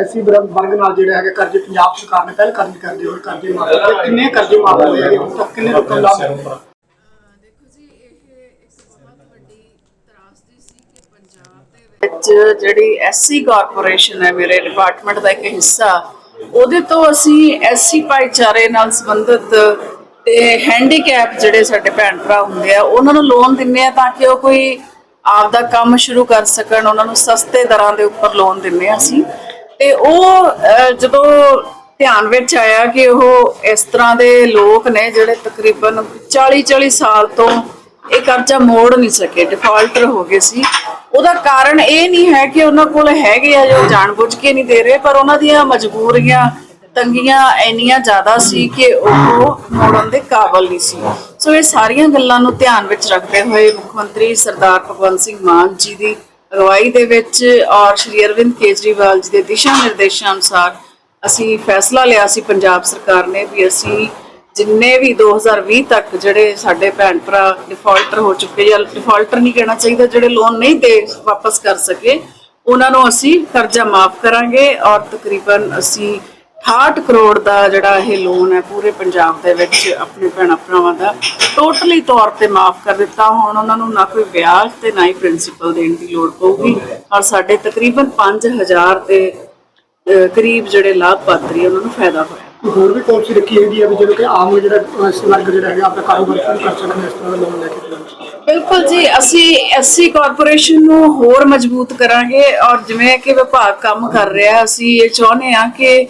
ਐਸੀ ਵਰਗ ਨਾਲ ਜਿਹੜਾ ਹੈਗਾ ਕਰਜ਼ੇ ਪੰਜਾਬ ਸਰਕਾਰ ਨੇ ਪਹਿਲ ਕਦਮ ਕਰਦੇ ਹੋਏ ਕਰਜ਼ੇ ਮਾਫ ਕੀਤੇ। ਕਿੰਨੇ ਕਰਜ਼ੇ ਮਾਫ ਹੋਏ ਹੈਗੇ? ਹੁਣ ਤੱਕ ਕਿੰਨੇ ਲੋਕਾਂ ਨੂੰ ਲਾਭ ਵਿੱਚ ਜਿਹੜੀ ਐਸਸੀ ਕਾਰਪੋਰੇਸ਼ਨ ਹੈ ਮੇਰੇ ਡਿਪਾਰਟਮੈਂਟ ਦਾ ਇੱਕ ਹਿੱਸਾ, ਉਹਦੇ ਤੋਂ ਅਸੀਂ ਐਸਸੀ ਭਾਈਚਾਰੇ ਨਾਲ ਸੰਬੰਧਿਤ ਤੇ ਹੈਂਡੀਕੈਪ ਜਿਹੜੇ ਸਾਡੇ ਭੈਣ ਭਰਾ ਹੁੰਦੇ ਆ, ਉਹਨਾਂ ਨੂੰ ਲੋਨ ਦਿੰਨੇ ਆ ਤਾਂ ਕਿ ਉਹ ਕੋਈ ਆਪਦਾ ਕੰਮ ਸ਼ੁਰੂ ਕਰ ਸਕਣ, ਉਹਨਾਂ ਨੂੰ ਸਸਤੇ ਦਰਾਂ ਦੇ ਉੱਪਰ ਲੋਨ ਦਿੰਨੇ ਆ ਅਸੀਂ। ਤੇ ਉਹ ਜਦੋਂ ਧਿਆਨ ਵਿੱਚ ਆਇਆ ਕਿ ਉਹ ਇਸ ਤਰ੍ਹਾਂ ਦੇ ਲੋਕ ਨੇ ਜਿਹੜੇ ਤਕਰੀਬਨ 40 40 ਸਾਲ ਤੋਂ ਇਹ ਕਰਜ਼ਾ ਮੋੜ ਨਹੀਂ ਸਕੇ ਡਿਫਾਲਟਰ ਹੋ ਗਏ ਸੀ, ਉਹਦਾ ਕਾਰਨ ਇਹ ਨਹੀਂ ਹੈ ਕਿ ਉਹਨਾਂ ਕੋਲ ਹੈਗੇ ਆ ਜੋ ਜਾਣਬੁੱਝ ਕੇ ਨਹੀਂ ਦੇ ਰਹੇ, ਪਰ ਉਹਨਾਂ ਦੀਆਂ ਮਜਬੂਰੀਆਂ, ਤੰਗੀਆਂ ਇੰਨੀਆਂ ਜ਼ਿਆਦਾ ਸੀ ਕਿ ਉਹ ਮੋੜਨ ਦੇ ਕਾਬਲ ਨਹੀਂ ਸੀ। ਸੋ ਇਹ ਸਾਰੀਆਂ ਗੱਲਾਂ ਨੂੰ ਧਿਆਨ ਵਿੱਚ ਰੱਖਦੇ ਹੋਏ ਮੁੱਖ ਮੰਤਰੀ ਸਰਦਾਰ ਭਗਵੰਤ ਸਿੰਘ ਮਾਨ ਜੀ ਦੀ ਅਗਵਾਈ ਦੇ ਵਿੱਚ ਔਰ ਸ਼੍ਰੀ ਅਰਵਿੰਦ ਕੇਜਰੀਵਾਲ ਜੀ ਦੇ ਦਿਸ਼ਾ ਨਿਰਦੇਸ਼ਾਂ ਅਨੁਸਾਰ ਅਸੀਂ ਫੈਸਲਾ ਲਿਆ ਸੀ ਪੰਜਾਬ ਸਰਕਾਰ ਨੇ ਵੀ ਅਸੀਂ ਜਿੰਨੇ ਵੀ 2020 ਤੱਕ ਜਿਹੜੇ ਸਾਡੇ ਭੈਣ ਭਰਾ ਡਿਫਾਲਟਰ ਹੋ ਚੁੱਕੇ ਜਾਂ ਡਿਫਾਲਟਰ ਨਹੀਂ ਕਹਿਣਾ ਚਾਹੀਦਾ, ਜਿਹੜੇ ਲੋਨ ਨਹੀਂ ਦੇ ਵਾਪਸ ਕਰ ਸਕੇ, ਉਹਨਾਂ ਨੂੰ ਅਸੀਂ ਕਰਜ਼ਾ ਮਾਫ ਕਰਾਂਗੇ ਔਰ ਤਕਰੀਬਨ ਅਸੀਂ 68 ਕਰੋੜ ਦਾ ਜਿਹੜਾ ਇਹ ਲੋਨ ਹੈ ਪੂਰੇ ਪੰਜਾਬ ਦੇ ਵਿੱਚ ਆਪਣੇ ਭੈਣਾਂ ਭਰਾਵਾਂ ਦਾ ਟੋਟਲੀ ਤੌਰ ਤੇ ਮਾਫ ਕਰ ਦਿੱਤਾ। ਹੁਣ ਉਹਨਾਂ ਨੂੰ ਨਾ ਕੋਈ ਵਿਆਜ ਤੇ ਨਾ ਹੀ ਪ੍ਰਿੰਸੀਪਲ ਦੇਣ ਦੀ ਲੋੜ ਪਊਗੀ। ਔਰ ਸਾਡੇ ਤਕਰੀਬਨ 5000 ਦੇ ਕਰੀਬ ਜਿਹੜੇ ਲਾਭਪਾਤਰੀ ਉਹਨਾਂ ਨੂੰ ਫਾਇਦਾ ਹੋਇਆ। ਹੋਰ ਵੀ ਪਾਲਿਸੀ ਰੱਖੀ ਹੈਗੀ ਹੈ ਵੀ ਜਦੋਂ ਕਿ ਆਮ ਜਿਹੜਾ ਵਰਗ ਜਿਹੜਾ ਹੈਗਾ ਆਪਣਾ ਕਾਰੋਬਾਰ ਸ਼ੁਰੂ ਕਰ ਸਕਣ ਇਸ ਤਰ੍ਹਾਂ ਦਾ ਲੋਨ ਲੈ ਕੇ ਬਿਲਕੁਲ ਜੀ ਅਸੀਂ ਐਸਸੀ ਕਾਰਪੋਰੇਸ਼ਨ ਨੂੰ ਹੋਰ ਮਜ਼ਬੂਤ ਕਰਾਂਗੇ। ਔਰ ਜਿਵੇਂ ਕਿ ਵਿਭਾਗ ਕੰਮ ਕਰ ਰਿਹਾ ਅਸੀਂ ਇਹ ਚਾਹੁੰਦੇ ਹਾਂ ਕਿ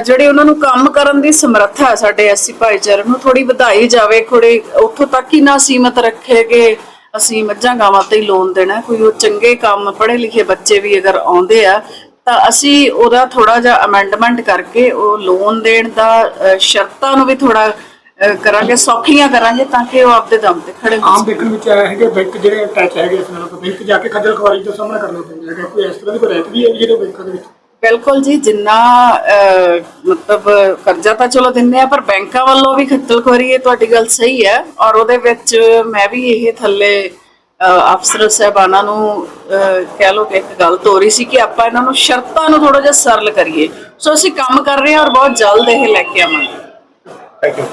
ਜਿਹੜੇ ਉਹਨਾਂ ਨੂੰ ਕੰਮ ਕਰਨ ਦੀ ਸਮਰੱਥਾ ਹੈ ਸਾਡੇ ਐਸਸੀ ਭਾਈਚਾਰੇ ਨੂੰ ਥੋੜੀ ਵਧਾਈ ਜਾਵੇ ਥੋੜੀ ਉੱਥੋਂ ਤੱਕ ਹੀ ਨਾ ਸੀਮਤ ਰੱਖੇ ਕਿ ਅਸੀਂ ਮੱਝਾਂ ਗਾਵਾਂ ਤੇ ਹੀ ਲੋਨ ਦੇਣਾ ਕੋਈ ਉਹ ਚੰਗੇ ਕੰਮ ਪੜ੍ਹੇ ਲਿਖੇ ਬੱਚੇ ਵੀ ਅਗਰ ਆਉਂਦੇ ਆ ਤਾਂ ਅਸੀਂ ਉਹਦਾ ਥੋੜਾ ਜਿਹਾ ਅਮੈਂਡਮੈਂਟ ਕਰਕੇ ਉਹ ਲੋਨ ਦੇਣ ਦਾ ਸ਼ਰਤਾਂ ਨੂੰ ਵੀ ਥੋੜਾ ਕਰਾਂਗੇ ਸੌਖੀਆਂ ਕਰਾਂਗੇ ਤਾਂ ਕਿ ਉਹ ਆਪਦੇ ਦਮ ਤੇ ਖੜੇ ਹੋ ਆਮ ਦੇਖਣ ਵਿੱਚ ਆਇਆ ਹੈ ਕਿ ਬੈਂਕ ਜਿਹੜੇ ਅਟੈਚ ਹੈਗੇ ਇਸ ਨਾਲ ਬੈਂਕ ਜਾ ਕੇ ਖੱਜਲ ਖਵਾਰੀ ਦਾ ਸਾਹਮਣਾ ਕਰਨਾ ਪੈਂਦਾ ਹੈਗਾ ਕੋਈ ਇਸ ਤਰ੍ਹਾਂ ਦੀ ਕੋਈ ਰਹਿਤ ਵੀ ਹੈ ਜਿਹੜੇ ਬੈਂਕਾਂ ਦੇ ਵਿੱਚ? ਬਿਲਕੁਲ ਜੀ, ਜਿੰਨਾ ਮਤਲਬ ਕਰਜ਼ਾ ਤਾਂ ਚਲੋ ਦਿੰਦੇ ਆ, ਪਰ ਬੈਂਕਾਂ ਵੱਲੋਂ ਵੀ ਖੱਜਲ ਇਹ ਤੁਹਾਡੀ ਗੱਲ ਸਹੀ ਹੈ ਔਰ ਉਹਦੇ ਵਿੱਚ ਮੈਂ ਵੀ ਇਹ ਥੱਲੇ ਅਫਸਰ ਸਾਹਿਬਾਨਾਂ ਨੂੰ ਕਹਿ ਲੋ ਕਿ ਇੱਕ ਗੱਲ ਤੋਰੀ ਸੀ ਕਿ ਆਪਾਂ ਇਹਨਾਂ ਨੂੰ ਸ਼ਰਤਾਂ ਨੂੰ ਥੋੜਾ ਜਿਹਾ ਸਰਲ ਕਰੀਏ। ਸੋ ਅਸੀਂ ਕੰਮ ਕਰ ਰਹੇ ਹਾਂ ਔਰ ਬਹੁਤ ਜਲਦ ਇਹ ਲੈ ਕੇ ਆਵਾਂਗੇ। Thank you